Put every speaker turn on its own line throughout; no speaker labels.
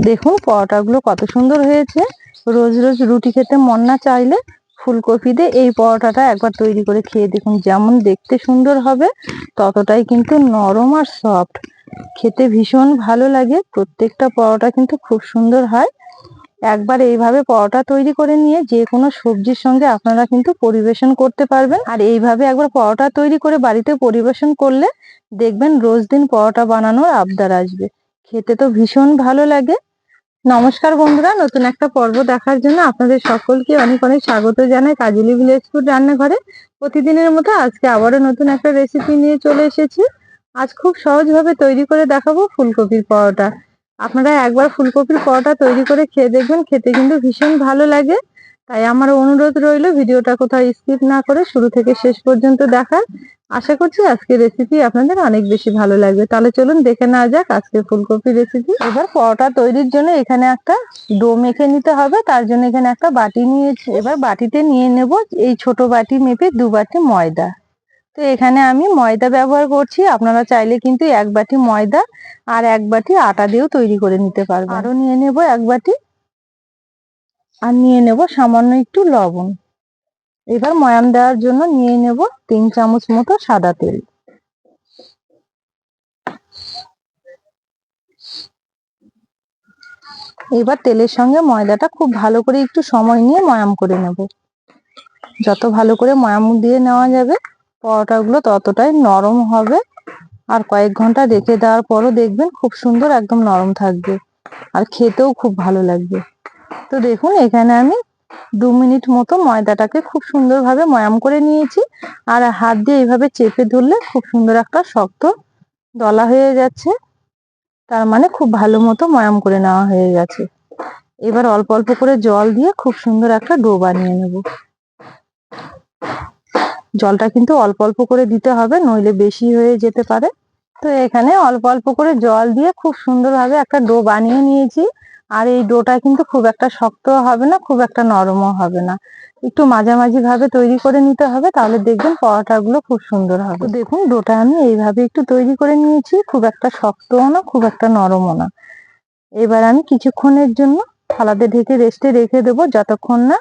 দেখুন, পরোটাগুলো কত সুন্দর হয়েছে। রোজ রোজ রুটি খেতে মন না চাইলে ফুলকপি দিয়ে এই পরোটাটা একবার তৈরি করে খেয়ে দেখুন, যেমন দেখতে সুন্দর হবে, ততটাই কিন্তু নরম আর সফট খেতে ভীষণ ভালো লাগে, প্রত্যেকটা পরোটা কিন্তু খুব সুন্দর হয়। একবার এইভাবে পরোটা তৈরি করে নিয়ে যে কোনো সবজির সঙ্গে আপনারা কিন্তু পরিবেশন করতে পারবেন। আর এইভাবে একবার পরোটা তৈরি করে বাড়িতে পরিবেশন করলে দেখবেন রোজ দিন পরোটা বানানোর আবদার আসবে। খেতে তো ভীষণ ভালো লাগে। নমস্কার বন্ধুরা, নতুন একটা পর্ব দেখার জন্য আপনাদের সকলকে অনেক অনেক স্বাগত জানাই কাজলি ভিলেজ ফুড রান্নাঘরে। প্রতিদিনের মতো আজকে আবারও নতুন একটা রেসিপি নিয়ে চলে এসেছি। আজ খুব সহজভাবে তৈরি করে দেখাবো ফুলকপির পরোটা। আপনারা একবার ফুলকপির পরোটা তৈরি করে খেয়ে দেখবেন, খেতে কিন্তু ভীষণ ভালো লাগে। তাই আমার অনুরোধ রইল ভিডিওটা কোথাও স্কিপ না করে শুরু থেকে শেষ পর্যন্ত দেখার। আশা করছি আজকে রেসিপি আপনাদের অনেক বেশি ভালো লাগবে। তাহলে চলুন দেখে নেওয়া যাক আজকে ফুলকপি রেসিপি এবার পরোটা তৈরির জন্য এখানে একটা ডো মেখে নিতে হবে। তার জন্য এখানে একটা বাটি নিয়েছি। এবার বাটিতে নিয়ে নেব এই ছোট বাটি মেপে দু বাটি ময়দা। তো এখানে আমি ময়দা ব্যবহার করছি। আপনারা চাইলে কিন্তু এক বাটি ময়দা আর এক বাটি আটা দিয়েও তৈরি করে নিতে পারবেন। আরও নিয়ে নেব এক বাটি আর নিয়ে নেব সামান্য একটু লবণ। এবার ময়াম দেওয়ার জন্য নিয়ে নেব তিন চামচ মতো সাদা তেল। এবার তেলের সঙ্গে ময়দাটা খুব ভালো করে একটু সময় নিয়ে ময়াম করে নেব। যত ভালো করে ময়াম দিয়ে নেওয়া যাবে, পরোটাগুলো ততটাই নরম হবে। আর কয়েক ঘণ্টা রেখে দেওয়ার পরও দেখবেন খুব সুন্দর একদম নরম থাকবে। আর খেতেও খুব ভালো লাগবে। তো দেখুন, এখানে আমি দু মিনিট মতো ময়দাটাকে খুব সুন্দরভাবে ময়াম করে নিয়েছি। আর হাত দিয়ে এইভাবে চেপে ধরলে খুব সুন্দর একটা শক্ত দলা হয়ে যাচ্ছে। তার মানে খুব ভালো মতো ময়াম করে নেওয়া হয়ে গেছে। এবার অল্প অল্প করে জল দিয়ে খুব সুন্দর একটা ডো বানিয়ে নেব। জলটা কিন্তু অল্প অল্প করে দিতে হবে, নইলে বেশি হয়ে যেতে পারে। তো এখানে অল্প অল্প করে জল দিয়ে খুব সুন্দরভাবে একটা ডো বানিয়ে নিয়েছি। আর এই ডোটা কিন্তু খুব একটা শক্ত হবে না, খুব একটা নরমও হবে না। একটু মাঝামাঝি ভাবে তৈরি করে নিতে হবে, তাহলে দেখবেন পরোটাগুলো খুব সুন্দর হবে। দেখুন, ডোটা আমি এইভাবে একটু তৈরি করে নিয়েছি, খুব একটা শক্তও না, খুব একটা নরমও না। এবার আমি কিছুক্ষণের জন্য থালাতে ঢেকে রেস্টে রেখে দেবো, যতক্ষণ না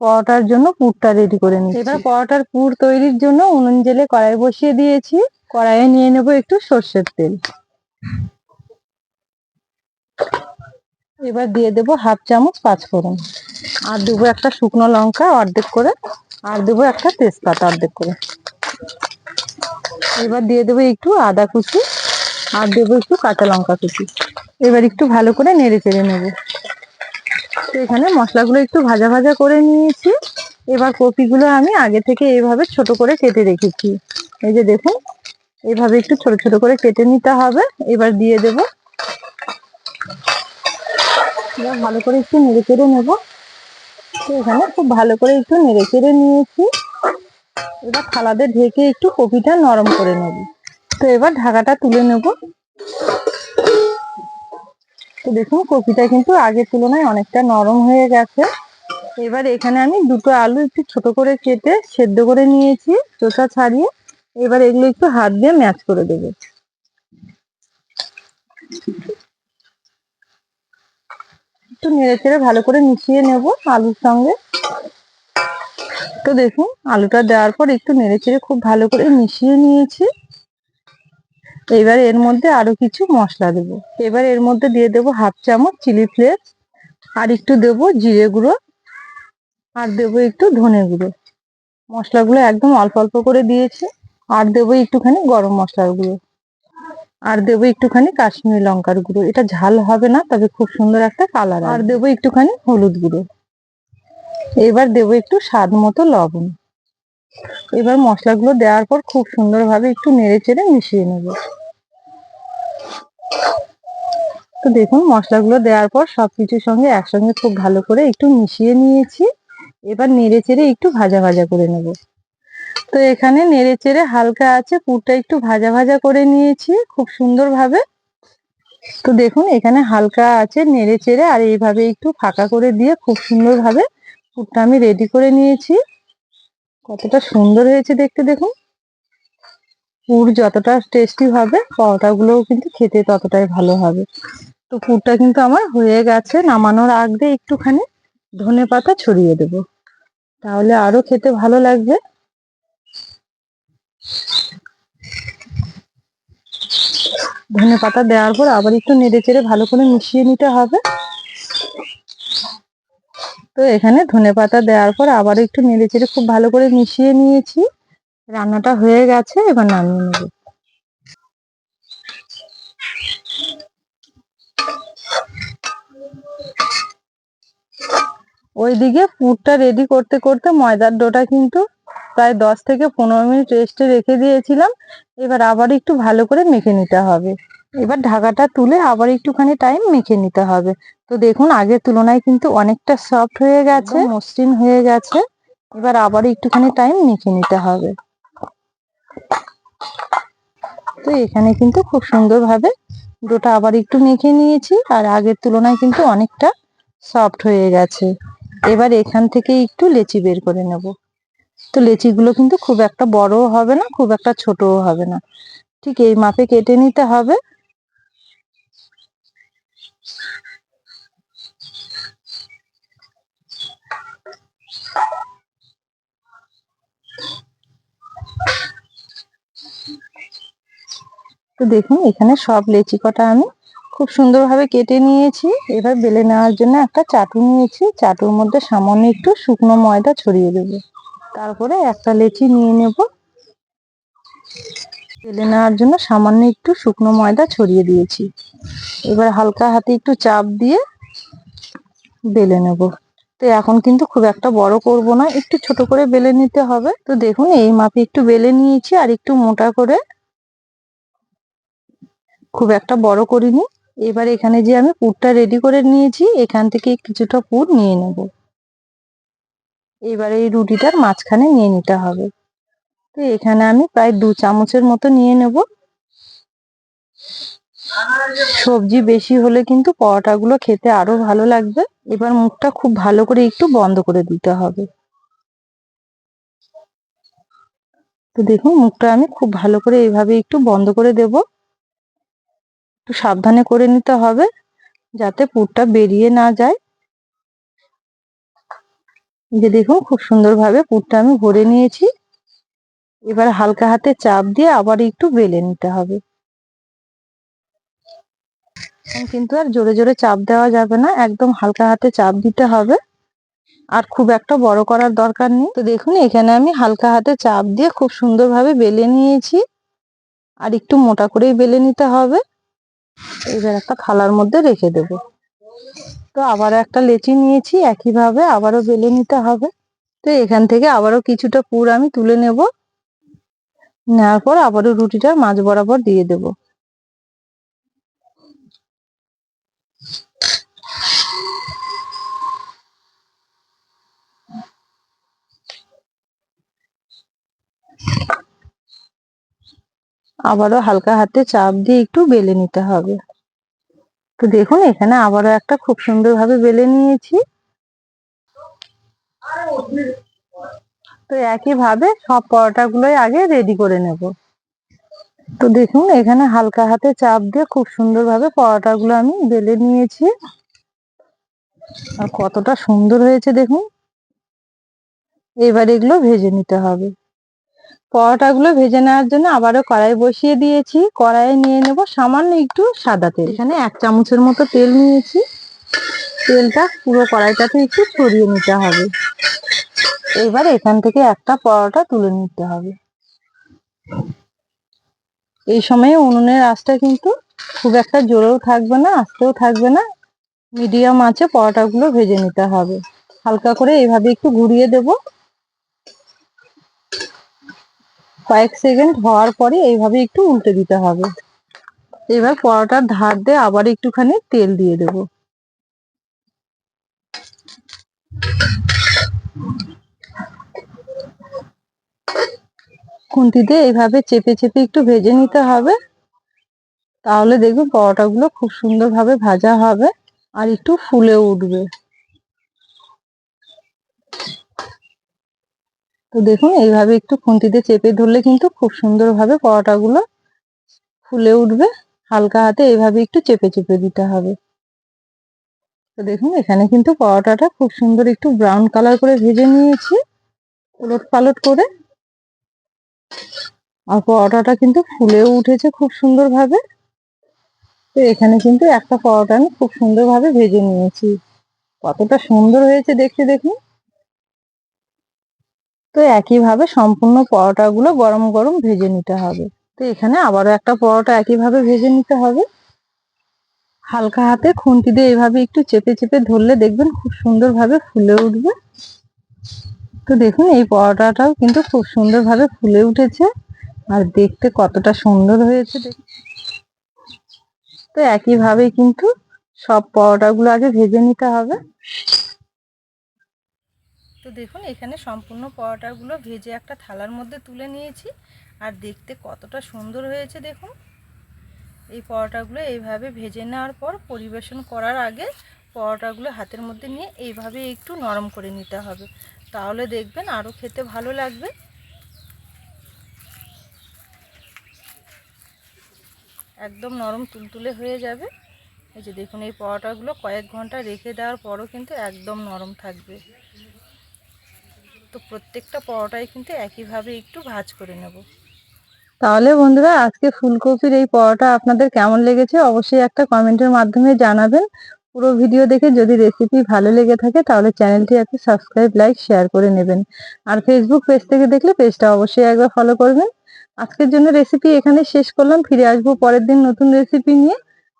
পরোটার জন্য পুরটা রেডি করে নিচ্ছি। এবার পরোটার পুর তৈরির জন্য উনুন জেলে কড়াই বসিয়ে দিয়েছি। কড়াইয়ে নিয়ে নেব একটু সর্ষের তেল। এবার দিয়ে দেবো হাফ চামচ পাঁচফোড়ন। আর দেবো একটা শুকনো লঙ্কা অর্ধেক করে, আর দেবো একটা তেজপাতা অর্ধেক করে। এবার দিয়ে দেবো একটু আদা কুচি, আর দেবো একটু কাঁচা লঙ্কা কুচি। এবার একটু ভালো করে নেড়ে চেড়ে নেব। তো এখানে মশলাগুলো একটু ভাজা ভাজা করে নিয়েছি। এবার কপিগুলো আমি আগে থেকে এইভাবে ছোট করে কেটে রেখেছি। এই যে দেখুন এইভাবে একটু ছোট ছোট করে কেটে নিতে হবে। এবার দিয়ে দেব এবার ভালো করে একটু নেড়ে চেড়ে নেব। তো এখানে খুব ভালো করে একটু নেড়ে চেড়ে নিয়েছি। এবার থালাতে ঢেকে একটু কপিটা নরম করে নেব। তো এবার ঢাকাটা তুলে নেব। তো দেখুন, কপিটা কিন্তু আগের তুলনায় অনেকটা নরম হয়ে গেছে। এবার এখানে আমি দুটো আলু একটু ছোট করে কেটে সেদ্ধ করে নিয়েছি, চোষা ছাড়িয়ে। এবার এগুলো একটু হাত দিয়ে ম্যাচ করে দেবো। একটু নেড়ে চেড়ে ভালো করে মিশিয়ে নেব আলুর সঙ্গে। তো দেখুন, আলুটা দেওয়ার পর একটু নেড়ে চেড়ে খুব ভালো করে মিশিয়ে নিয়েছি। এবার এর মধ্যে আরও কিছু মশলা দেব। এবার এর মধ্যে দিয়ে দেব হাফ চামচ চিলি ফ্লেক্স, আর একটু দেব জিরে গুঁড়ো, আর দেব একটু ধনে গুঁড়ো। মশলাগুলো একদম অল্প অল্প করে দিয়েছি, আর দেবো একটুখানি গরম মশলার গুঁড়ো। আর দেবো একটুখানি কাশ্মীরি লঙ্কার গুঁড়ো। এটা ঝাল হবে না, তবে খুব সুন্দর একটা কালার আর দেবো একটুখানি হলুদ গুঁড়ো। এবার দেবো একটু স্বাদ মতো লবণ। এবার মশলাগুলো দেওয়ার পর খুব সুন্দরভাবে একটু নেড়ে চেড়ে মিশিয়ে নেব। তো দেখুন, মশলাগুলো দেওয়ার পর সবকিছুর সঙ্গে একসঙ্গে খুব ভালো করে একটু মিশিয়ে নিয়েছি। এবার নেড়ে চেড়ে একটু ভাজা ভাজা করে নেব। তো এখানে নেড়ে চেড়ে হালকা আছে, পুরটা একটু ভাজা ভাজা করে নিয়েছি, খুব সুন্দরভাবে। তো দেখুন, এখানে হালকা আছে, নেড়ে চেড়ে, আর এইভাবে একটু ফাঁকা করে দিয়ে খুব সুন্দরভাবে পুরটা আমি রেডি করে নিয়েছি। কতটা সুন্দর হয়েছে দেখতে দেখুন। পুর যতটা টেস্টি হবে, পরোটাগুলোও কিন্তু খেতে ততটাই ভালো হবে। তো পুরটা কিন্তু আমার হয়ে গেছে, নামানোর আগে একটুখানি ধনে পাতা ছড়িয়ে দেব। তাহলে আরও খেতে ভালো লাগবে। ধনে পাতা দেওয়ার পর আবার একটু নেড়ে চেড়ে ভালো করে মিশিয়ে নিতে হবে। তো এখানে ধনে পাতা দেওয়ার পর আবার একটু নেড়ে চেড়ে খুব ভালো করে মিশিয়ে নিয়েছি। রান্নাটা হয়ে গেছে, এবার নামিয়ে নেব। ওইদিকে পুরটা রেডি করতে করতে ময়দার ডোটা কিন্তু প্রায় দশ থেকে পনেরো মিনিট রেস্টে রেখে দিয়েছিলাম। এবার আবার একটু ভালো করে মেখে নিতে হবে। এবার ঢাকাটা তুলে আবার একটুখানি টাইম মেখে নিতে হবে। তো দেখুন আগের তুলনায় কিন্তু অনেকটা সফট হয়ে গেছে মসৃণ হয়ে গেছে। এবার আবার একটুখানি টাইম মেখে নিতে হবে। তো এখানে কিন্তু খুব সুন্দরভাবে ডোটা আবার একটু মেখে নিয়েছি। আর আগের তুলনায় কিন্তু অনেকটা সফট হয়ে গেছে। এবার এখান থেকে একটু লেচি বের করে নেব। তো লেচিগুলো কিন্তু খুব একটা বড়ও হবে না, খুব একটা ছোটও হবে না। ঠিক এই মাপে কেটে নিতে হবে। তো দেখুন, এখানে সব লেচি কটা আমি খুব সুন্দরভাবে কেটে নিয়েছি। এবার বেলে নেওয়ার জন্য একটা চাটু নিয়েছি। চাটুর মধ্যে সামান্য একটু শুকনো ময়দা ছড়িয়ে দেব। তারপরে একটা লেচি নিয়ে নেব। বেলে নেওয়ার জন্য সামান্য একটু শুকনো ময়দা ছড়িয়ে দিয়েছি। এবার হালকা হাতে একটু চাপ দিয়ে বেলে নেব। তো এখন কিন্তু খুব একটা বড় করব না, একটু ছোট করে বেলে নিতে হবে। তো দেখুন, এই মাপে একটু বেলে নিয়েছি আর একটু মোটা করে খুব একটা বড় করিনি। এবার এখানে যে আমি পুরটা রেডি করে নিয়েছি, এখান থেকে কিছুটা পুর নিয়ে নেব। এবার এই রুটিটার মাঝখানে নিয়ে নিতে হবে। তো এখানে আমি প্রায় দু চামচের মতো নিয়ে নেব। সবজি বেশি হলে কিন্তু পরোটাগুলো খেতে আরও ভালো লাগবে। এবার মুখটা খুব ভালো করে একটু বন্ধ করে দিতে হবে। তো দেখুন, মুখটা আমি খুব ভালো করে এইভাবে একটু বন্ধ করে দেব। একটু সাবধানে করে নিতে হবে যাতে পুরটা বেরিয়ে না যায়। যে দেখুন, খুব সুন্দরভাবে পুরটা আমি ভরে নিয়েছি। এবার হালকা হাতে চাপ দিয়ে আবার একটু বেলে নিতে হবে। কিন্তু আর জোরে জোরে চাপ দেওয়া যাবে না, একদম হালকা হাতে চাপ দিতে হবে। আর খুব একটা বড় করার দরকার নেই। তো দেখুন, এখানে আমি হালকা হাতে চাপ দিয়ে খুব সুন্দরভাবে বেলে নিয়েছি। আর একটু মোটা করেই বেলে নিতে হবে। এবার একটা থালার মধ্যে রেখে দেব। তো আবার একটা লেচি নিয়েছি, একইভাবে আবারও বেলে নিতে হবে। তো এখান থেকে আবারও কিছুটা পুর আমি তুলে নেব। নেওয়ার পর আবারও রুটিটা মাঝ বরাবর দিয়ে দেব। আবারও হালকা হাতে চাপ দিয়ে একটু বেলে নিতে হবে। তো দেখুন, এখানে আবারও একটা খুব সুন্দরভাবে বেলে নিয়েছি। তো একইভাবে সব পরোটাগুলোই আগে রেডি করে নেব। তো দেখুন, এখানে হালকা হাতে চাপ দিয়ে খুব সুন্দরভাবে পরোটাগুলো আমি বেলে নিয়েছি। আর কতটা সুন্দর হয়েছে দেখুন। এবার এগুলো ভেজে নিতে হবে। পরোটাগুলো ভেজে নেওয়ার জন্য আবারও কড়াই বসিয়ে দিয়েছি। কড়াইয়ে নিয়ে নেব সামান্য একটু সাদা তেল। এখানে এক চামচের মতো তেল নিয়েছি। তেলটা পুরো কড়াইটাতে একটু ছড়িয়ে নিতে হবে। এবার এখান থেকে একটা পরোটা তুলে নিতে হবে। এই সময়ে উনুনের আঁচটা কিন্তু খুব একটা জোরেও থাকবে না, আস্তেও থাকবে না। মিডিয়াম আঁচে পরোটাগুলো ভেজে নিতে হবে। হালকা করে এইভাবে একটু ঘুরিয়ে দেব। কয়েক সেকেন্ড হওয়ার পরে এইভাবে একটু উল্টে দিতে হবে। এবার পরোটার ধার দিয়ে আবার একটুখানি তেল দিয়ে দেব। খুন্তিতে এইভাবে চেপে চেপে একটু ভেজে নিতে হবে। তাহলে দেখবেন পরোটাগুলো খুব সুন্দরভাবে ভাজা হবে আর একটু ফুলে উঠবে। তো দেখুন, এইভাবে একটু খুন্তিতে চেপে ধরলে কিন্তু খুব সুন্দরভাবে পরোটাগুলো ফুলে উঠবে। হালকা হাতে এইভাবে একটু চেপে চেপে দিতে হবে। তো দেখুন, এখানে কিন্তু পরোটাটা খুব সুন্দর একটু ব্রাউন কালার করে ভেজে নিয়েছি উলট পালট করে। আর পরোটাটা কিন্তু ফুলেও উঠেছে খুব সুন্দরভাবে। তো এখানে কিন্তু একটা পরোটা আমি খুব সুন্দরভাবে ভেজে নিয়েছি। কতটা সুন্দর হয়েছে দেখতে দেখুন। তো একইভাবে সম্পূর্ণ পরোটাগুলো গরম গরম ভেজে নিতে হবে। তো এখানে আবারও একটা পরোটা একইভাবে ভেজে নিতে হবে। হালকা হাতে খুন্তি দিয়ে এইভাবে একটু চেপে চেপে ধরলে দেখবেন খুব সুন্দরভাবে ফুলে উঠবে। তো দেখুন, এই পরোটাটাও কিন্তু খুব সুন্দরভাবে ফুলে উঠেছে আর দেখতে কতটা সুন্দর হয়েছে তো একইভাবে কিন্তু সব পরোটাগুলো আগে ভেজে নিতে হবে। তো দেখুন, এখানে সম্পূর্ণ পরোটাগুলো ভেজে একটা থালার মধ্যে তুলে নিয়েছি। আর দেখতে কতটা সুন্দর হয়েছে দেখুন। এই পরোটাগুলো এইভাবে ভেজে নেওয়ার পর পরিবেশন করার আগে পরোটাগুলো হাতের মধ্যে নিয়ে এইভাবে একটু নরম করে নিতে হবে। তাহলে দেখবেন আরও খেতে ভালো লাগবে। একদম নরম তুলতুলে হয়ে যাবে। এই যে দেখুন, এই পরোটাগুলো কয়েক ঘণ্টা রেখে দেওয়ার পরও কিন্তু একদম নরম থাকবে। তো প্রত্যেকটা পরোটাই কিন্তু একইভাবে একটু ভাজ করে নেব। তাহলে বন্ধুরা, আজকে ফুলকপির এই পরোটা আপনাদের কেমন লেগেছে অবশ্যই একটা কমেন্টের মাধ্যমে জানাবেন। পুরো ভিডিও দেখে যদি রেসিপি ভালো লেগে থাকে, তাহলে চ্যানেলটি একটু সাবস্ক্রাইব লাইক শেয়ার করে নেবেন। আর ফেসবুক পেজ থেকে দেখলে পেজটা অবশ্যই একবার ফলো করবেন। আজকের জন্য রেসিপি এখানে শেষ করলাম। ফিরে আসব পরের দিন নতুন রেসিপি নিয়ে।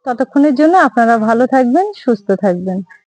ততক্ষণের জন্য আপনারা ভালো থাকবেন, সুস্থ থাকবেন।